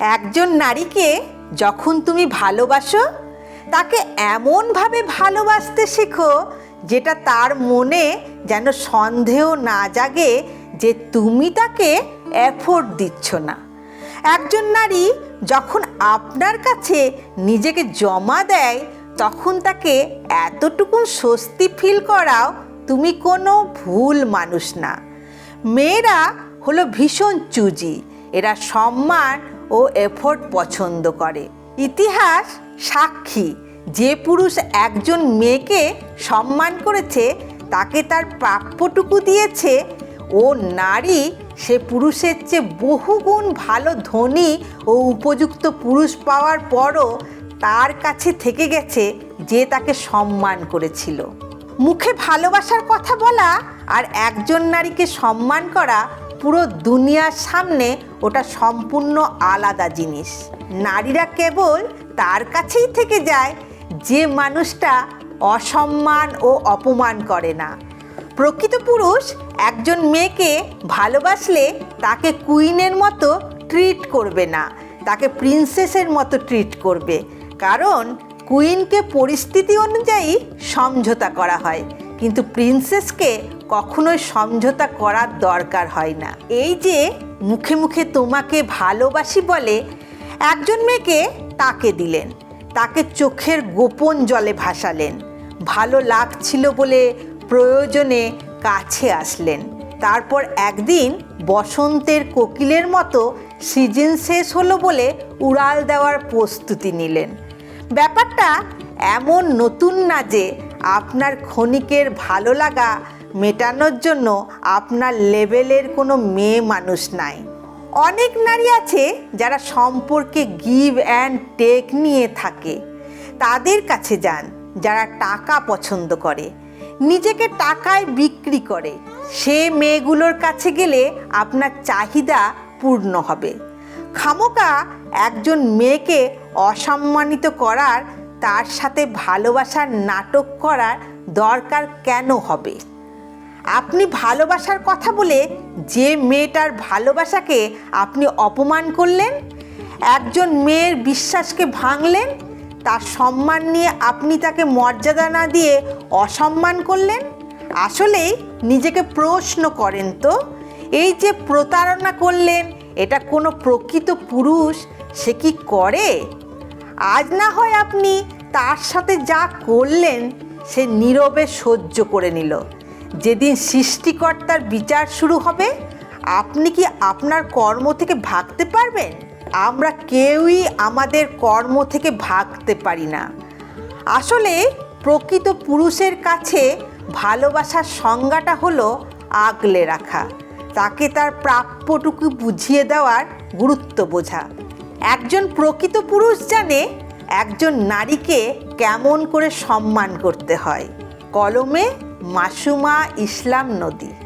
একজন নারীকে যখন তুমি ভালোবাসো, তাকে এমনভাবে ভালোবাসতে শেখো যেটা তার মনে যেন সন্দেহ না জাগে যে তুমি তাকে এফোর্ট দিচ্ছ না। একজন নারী যখন আপনার কাছে নিজেকে জমা দেয়, তখন তাকে এতটুকু স্বস্তি ফিল করাও তুমি কোনো ভুল মানুষ না। মেয়েরা হলো ভীষণ চুজি, এরা সম্মান ও এফোর্ট পছন্দ করে। ইতিহাস সাক্ষী। যে পুরুষ একজন মেয়েকে সম্মান করেছে, তাকে তার প্রাপ্যটুকু দিয়েছে, ও নারী সে পুরুষের চেয়ে বহুগুণ ভালো ধনী ও উপযুক্ত পুরুষ পাওয়ার পরও তার কাছে থেকে গেছে যে তাকে সম্মান করেছিল। মুখে ভালোবাসার কথা বলা আর একজন নারীকে সম্মান করা পুরো দুনিয়ার সামনে ওটা সম্পূর্ণ আলাদা জিনিস। নারীরা কেবল তার কাছেই থেকে যায়, যে মানুষটা অসম্মান ও অপমান করে না। প্রকৃত পুরুষ একজন মেয়েকে ভালোবাসলে তাকে কুইনের মতো ট্রিট করবে না, তাকে প্রিন্সেসের মতো ট্রিট করবে। কারণ কুইনকে পরিস্থিতি অনুযায়ী সমঝোতা করা হয়। কিন্তু প্রিন্সেসকে কখনোই সমঝোতা করার দরকার হয় না। এই যে মুখে মুখে তোমাকে ভালোবাসি বলে একজন মেয়েকে তাকে দিলেন, তাকে চোখের গোপন জলে ভাসালেন, ভালো লাগছিল বলে প্রয়োজনে কাছে আসলেন। তারপর একদিন বসন্তের কোকিলের মতো সিজন শেষ হলো বলে উড়াল দেওয়ার প্রস্তুতি নিলেন। ব্যাপারটা এমন নতুন না যে আপনার ক্ষণিকের ভালো লাগা মেটানোর জন্য আপনার লেভেলের কোনো মেয়ে মানুষ নাই। অনেক নারী আছে যারা সম্পর্কে গিভ অ্যান্ড টেক নিয়ে থাকে। তাদের কাছে যান, যারা টাকা পছন্দ করে। নিজেকে টাকায় বিক্রি করে। সে মেয়েগুলোর কাছে গেলে আপনার চাহিদা পূর্ণ হবে। খামোকা একজন মেয়েকে অসম্মানিত করার তার সাথে ভালোবাসার নাটক করার দরকার কেন হবে? আপনি ভালোবাসার কথা বলে যে মেয়েটার ভালোবাসাকে আপনি অপমান করলেন, একজন মেয়ের বিশ্বাসকে ভাঙলেন, তার সম্মান নিয়ে আপনি তাকে মর্যাদা না দিয়ে অসম্মান করলেন? আসলেই নিজেকে প্রশ্ন করেন তো, এই যে প্রতারণা করলেন, এটা কোনো প্রকৃত পুরুষ, সে কি করে? আজ না হয় আপনি তার সাথে যা করলেন, সে নীরবে সহ্য করে নিল। যেদিন সৃষ্টিকর্তার বিচার শুরু হবে, আপনি কি আপনার কর্ম থেকে ভাগতে পারবেন? আমরা কেউই আমাদের কর্ম থেকে ভাগতে পারি না। আসলে প্রকৃত পুরুষের কাছে ভালোবাসার সংজ্ঞাটা হলো আগলে রাখা। তাকে তার প্রাপ্যটুকু বুঝিয়ে দেওয়ার গুরুত্ব বোঝা। একজন প্রকৃত পুরুষ জানে একজন নারীকে কেমন করে সম্মান করতে হয়? কলমে মাসুমা ইসলাম নদী।